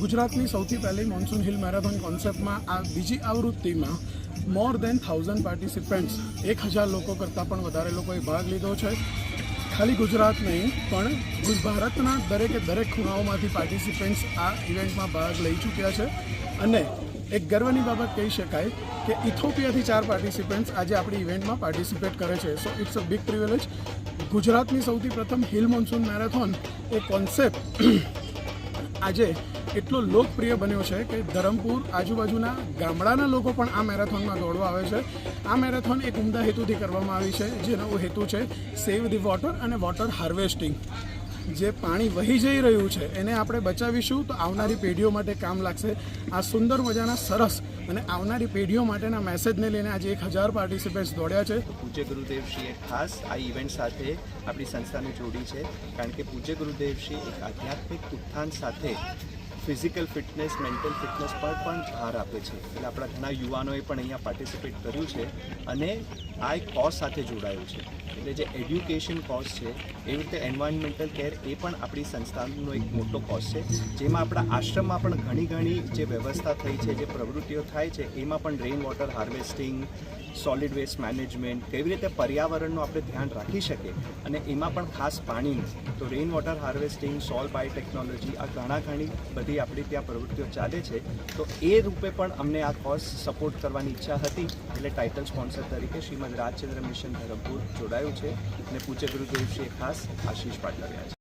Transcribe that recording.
ગુજરાતની સૌથી પહેલી મોન્સૂન હિલ મેરેથોન કોન્સેપ્ટમાં આ બીજી આવૃત્તિમાં મોર દેન થાઉઝન્ડ પાર્ટિસિપન્ટ્સ એક હજાર લોકો કરતાં પણ વધારે લોકોએ ભાગ લીધો છે. ખાલી ગુજરાત નહીં, પણ ભારતના દરેકે દરેક ખૂણાઓમાંથી પાર્ટિસિપન્ટ્સ આ ઇવેન્ટમાં ભાગ લઈ ચૂક્યા છે. અને એક ગર્વની બાબત કહી શકાય કે ઇથોપિયાથી ચાર પાર્ટિસિપન્ટ્સ આજે આપણી ઇવેન્ટમાં પાર્ટિસિપેટ કરે છે. So it's a big privilege ગુજરાતની સૌથી પ્રથમ હિલ મોન્સૂન મેરેથોન એ કોન્સેપ્ટ આજે એટલો લોકપ્રિય બન્યો છે કે ધરમપુર આજુબાજુના ગામડાના લોકો પણ આ મેરેથોનમાં દોડવા આવે છે. આ મેરેથોન એક ઉમદા હેતુથી કરવામાં આવી છે. જેનો હેતુ છે સેવ ધી વોટર અને વોટર હાર્વેસ્ટિંગ. જે પાણી વહી જઈ રહ્યું છે, એને આપણે બચાવીશું તો આવનારી પેઢીઓ માટે કામ લાગશે. આ સુંદર મજાના સરસ અને આવનારી પેઢીઓ માટેના મેસેજને લઈને આજે એક હજાર પાર્ટિસિપન્ટ્સ દોડ્યા છે. પૂજ્ય ગુરુદેવશ્રીએ ખાસ આ ઇવેન્ટ સાથે આપણી સંસ્થાને જોડી છે, કારણ કે પૂજ્ય ગુરુદેવશ્રી એક આધ્યાત્મિક ઉત્થાન સાથે ફિઝિકલ ફિટનેસ, મેન્ટલ ફિટનેસ પર પણ ભાર આપે છે. એટલે આપણા ઘણા યુવાનોએ પણ અહીંયા પાર્ટિસિપેટ કર્યું છે અને આ એક કોઝ સાથે જોડાયું છે. એટલે જે એડ્યુકેશન કોઝ છે, એવી રીતે એન્વાયરમેન્ટલ કેર એ પણ આપણી સંસ્થાનો એક મોટો કોઝ છે. જેમાં આપણા આશ્રમમાં પણ ઘણી ઘણી જે વ્યવસ્થા થઈ છે, જે પ્રવૃત્તિઓ થાય છે, એમાં પણ rain water harvesting solid waste management કેવી રીતે પર્યાવરણનું આપણે ધ્યાન રાખી શકીએ અને એમાં પણ ખાસ પાણીનું. તો rain water harvesting soul by technology આ ઘણા ઘણી બધી આપણી ત્યાં પ્રવૃત્તિઓ ચાલે છે, તો એ રૂપે પણ અમને આ કોર્સ સપોર્ટ કરવાની ઈચ્છા હતી. એટલે ટાઇટલ સ્પોન્સર તરીકે શ્રીમદ રાજચંદ્ર મિશન ધરમપુર જોડાયું છે અને પૂજ્ય ગુરુદેવશ્રીએ ખાસ આશીષ પાઠવ્યા છે.